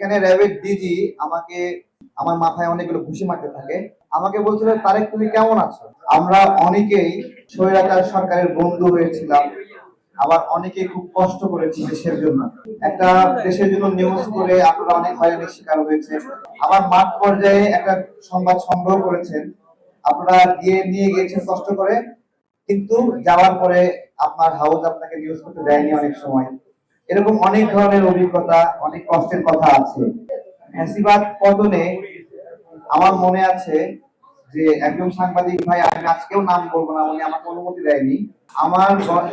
ওইখানে র্যাবের ডিজি আমাকে, আমার মাথায় অনেকগুলো ঘুষি মারতে থাকে। আমাকে বলছিল, তারেক, তুমি কেমন আছো? আমরা অনেকেই স্বৈরাচার সরকারের বন্ধু হয়েছিলাম। আবার অনেকেই খুব কষ্ট করেছি দেশের জন্য। একটা দেশের জন্য নিউজ করে আপনারা অনেক হয়রানির শিকার হয়েছে। আবার মাঠ পর্যায়ে একটা সংবাদ সংগ্রহ করেছেন। আপনারা গিয়ে নিয়ে গিয়েছেন কষ্ট করে। কিন্তু যাওয়ার পরে আপনার হাউস আপনাকে নিউজ করতে দেয়নি অনেক সময়। এরকম অনেক ধরনের অভিজ্ঞতা, অনেক কষ্টের কথা আছে। ফ্যাসিবাদ পতনে আমার মনে আছে যে একজন সাংবাদিক, ভাই, আমি আজকেও নাম বলব না, উনি আমাকে অনুমতি দেয়নি। আমার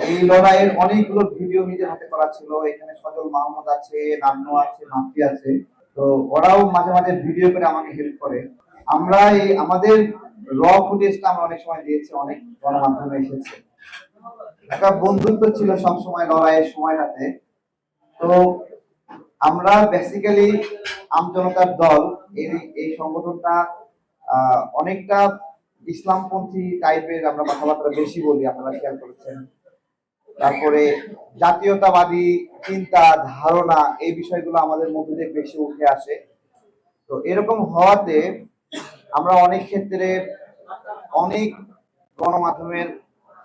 এই লড়াইয়ের অনেকগুলো ভিডিও নিজের হাতে করা ছিল। এখানে সজল মাহমুদ আছে, নান্নু আছে, মাফি আছে। তো ওরাও মাঝে মাঝে ভিডিও করে আমাকে হেল্প করে। আমরা এই আমাদের র ফুটেজটা আমরা অনেক সময় দিয়েছি, অনেক গণমাধ্যমে এসেছে। একটা বন্ধুত্ব ছিল সব সময় লড়াইয়ের সময়টাতে। তো আমরা বেসিক্যালি আমজনতার দল, এই এই সংগঠনটা অনেকটা ইসলামপন্থী টাইপের আমরা কথাবার্তা বেশি বলি, আপনারা খেয়াল করেছেন। তারপরে জাতীয়তাবাদী চিন্তা, ধারণা, এই বিষয়গুলো আমাদের মধ্যে বেশি উঠে আসে। তো এরকম হওয়াতে আমরা অনেক ক্ষেত্রে অনেক গণমাধ্যমের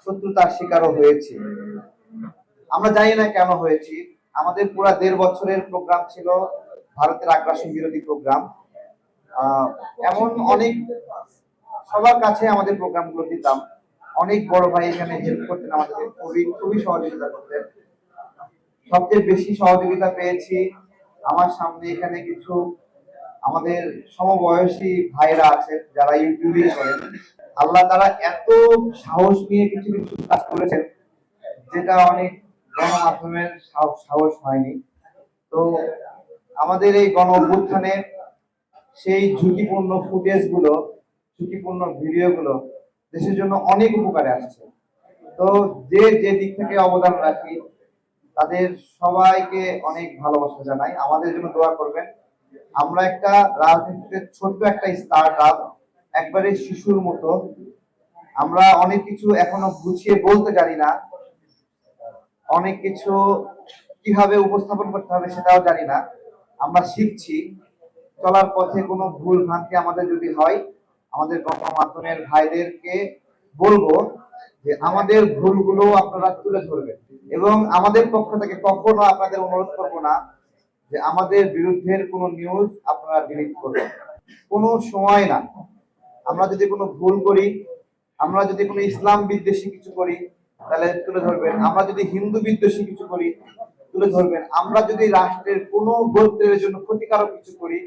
শত্রুতার শিকারও হয়েছি। আমরা জানি না কেন হয়েছি আমাদের পুরা দেড় বছরের প্রোগ্রাম ছিল ভারতের আগ্রাসন বিরোধী প্রোগ্রাম এমন অনেক সবার কাছে আমাদের প্রোগ্রামগুলো দিতাম। অনেক বড় ভাই এখানে হেল্প করতেন আমাদেরকে। খুবই খুবই সহযোগিতা করতেন। সবচেয়ে বেশি সহযোগিতা পেয়েছি আমার সামনে এখানে কিছু আমাদের সমবয়সী ভাইরা আছে যারা ইউটিউবিং করেন। আল্লাহ তারা এত সাহস নিয়ে কিছু কিছু কাজ করেছেন, যেটা অনেক গণমাধ্যমের সাহস হয়নি। তো আমাদের এই গণ অভ্যুত্থানে সেই ঝুঁকিপূর্ণ ফুটেজগুলো ঝুঁকিপূর্ণ ভিডিও গুলো দেশের জন্য অনেক উপকারে আসছে। তো যে যে দিক থেকে অবদান রাখি, তাদের সবাইকে অনেক ভালোবাসা জানাই। আমাদের জন্য দোয়া করবেন। আমরা একটা রাজনীতিতে ছোট্ট একটা স্টার্ট আপ একবারে শিশুর মতো। আমরা অনেক কিছু এখনও গুছিয়ে বলতে জানি না। অনেক কিছু কীভাবে উপস্থাপন করতে হবে সেটাও জানি না। আমরা শিখছি, চলার পথে কোনো ভুল ভ্রান্তি আমাদের যদি হয়, আমাদের গণমাধ্যমের ভাইদেরকে বলব যে আমাদের ভুলগুলো আপনারা তুলে ধরবেন এবং আমাদের পক্ষ থেকে কখনো আপনাদের অনুরোধ করব না যে আমাদের বিরুদ্ধের কোনো নিউজ আপনারা ডিলিট করবেন। কোনো সময় না। আমরা যদি কোনো ভুল করি, আমরা যদি কোনো ইসলাম বিদ্বেষী কিছু করি তাহলে তুলে ধরবেন। আমরা যদি হিন্দু বিদ্বেষী কিছু করি, তুলে ধরবেন। আমরা যদি রাষ্ট্রের কোনো গোত্রের জন্য ক্ষতিকারক কিছু করি,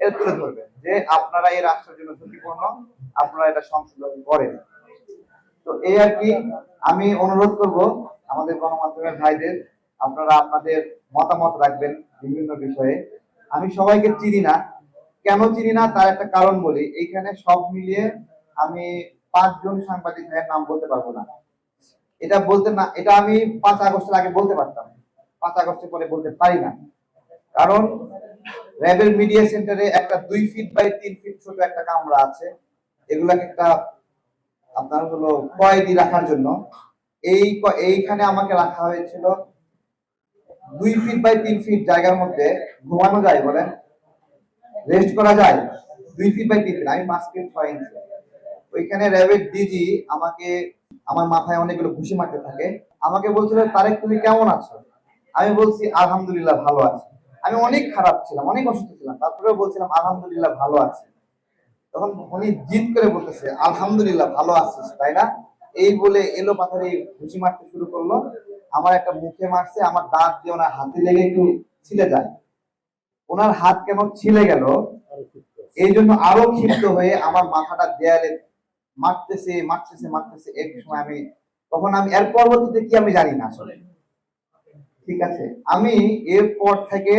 এটা তুলে ধরবেন যে আপনারা এই রাষ্ট্রের জন্য ঝুঁকিপূর্ণ আপনারা এটা সংশোধন করেন। তো এই আর কি আমি অনুরোধ করব আমাদের গণমাধ্যমের ভাইদের, আপনারা আপনাদের মতামত রাখবেন বিভিন্ন বিষয়ে। আমি সবাইকে চিনি না। কেন চিনি না? তার একটা কারণ বলি। এইখানে সব মিলিয়ে আমি পাঁচজন সাংবাদিক ভাইয়ের নাম বলতে পারব না। এটা বলতে না, এটা আমি পাঁচ আগস্টের আগে বলতে পারতাম। পাঁচ আগস্টের পরে বলতে পারি না। কারণ র্যাবের মিডিয়া সেন্টারে একটা দুই ফিট বাই তিন ফিট ছোট একটা কামরা আছে। এগুলাকে একটা আপনার হলো কয়েদি রাখার জন্য। এই এইখানে আমাকে রাখা হয়েছিল দুই ফিট বাই তিন ফিট জায়গার মধ্যে। ঘুমানো যায় বলেন? রেস্ট করা যায়? দুই ফিট বাই তিন ফিট, আমি পাঁচ ফিট ছয় ইঞ্চি। ওইখানে র্যাবের ডিজি আমাকে আমার মাথায় অনেকগুলো ঘুষি মারতে থাকে। আমাকে বলছিল তারেক তুমি কেমন আছো? আমি বলছি আলহামদুলিল্লাহ ভালো আছি। আমি অনেক খারাপ ছিলাম অনেক অসুস্থ ছিলাম। তারপরেও বলছিলাম আলহামদুলিল্লাহ ভালো আছি। তখন উনি জিদ করে বলতেছে আলহামদুলিল্লাহ ভালো আছিস তাই না? এই বলে এলো পাথারে ঘুষি মারতে শুরু করল। আমার একটা মুখে মারছে আমার দাঁত দিয়ে ওনার হাতে লেগে একটু ছিলে যায়। ওনার হাত কেন ছিলে গেল? এই জন্য আরও ক্ষিপ্ত হয়ে আমার মাথাটা দেয়ালে মারতেছে মারতেছে মারতেছে, এক সময় আমি, তখন আমি, এর পরবর্তীতে কি আমি জানি না আসলে। ঠিক আছে? আমি এরপর থেকে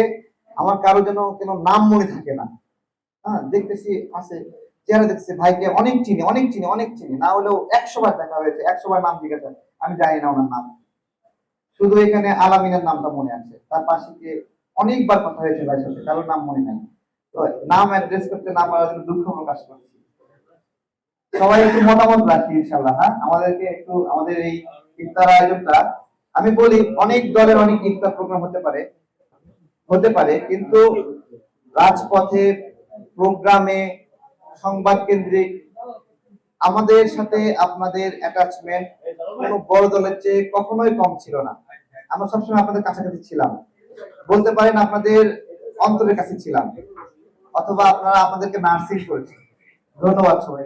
আমার কারও যেন কেন নাম মনে থাকে না। হ্যাঁ দেখতেছি আছে, চেহারা দেখতেছি, ভাইকে অনেক চিনি অনেক চিনি অনেক চিনি। না হলেও একশো বার দেখা হয়েছে একশো বার নাম জিজ্ঞাসা আমি জানি না ওনার নাম। শুধু এখানে আলামিনের নামটা মনে আছে। তার পাশে গিয়ে অনেকবার কথা হয়েছে ভাইয়ের সাথে, কারোর নাম মনে নাই। তো নাম অ্যাড্রেস করতে না পারার জন্য দুঃখ প্রকাশ করছি। সবাই একটু মতামত রাখি ইনশাল্লাহ হ্যাঁ? আমাদেরকে একটু, আমাদের এই ইফতার আয়োজনটা, আমি বলি, অনেক দলের অনেক ইফতার প্রোগ্রাম হতে পারে হতে পারে, কিন্তু রাজপথে প্রোগ্রামে সংবাদ কেন্দ্রিক, আমাদের সাথে আপনাদের অ্যাটাচমেন্ট কোনো বড় দলের চেয়ে কখনোই কম ছিল না। আমরা সবসময় আপনাদের কাছাকাছি ছিলাম। বলতে পারেন আপনাদের অন্তরের কাছে ছিলাম। অথবা আপনারা আমাদেরকে নার্সিং করেছেন। ধন্যবাদ সবাই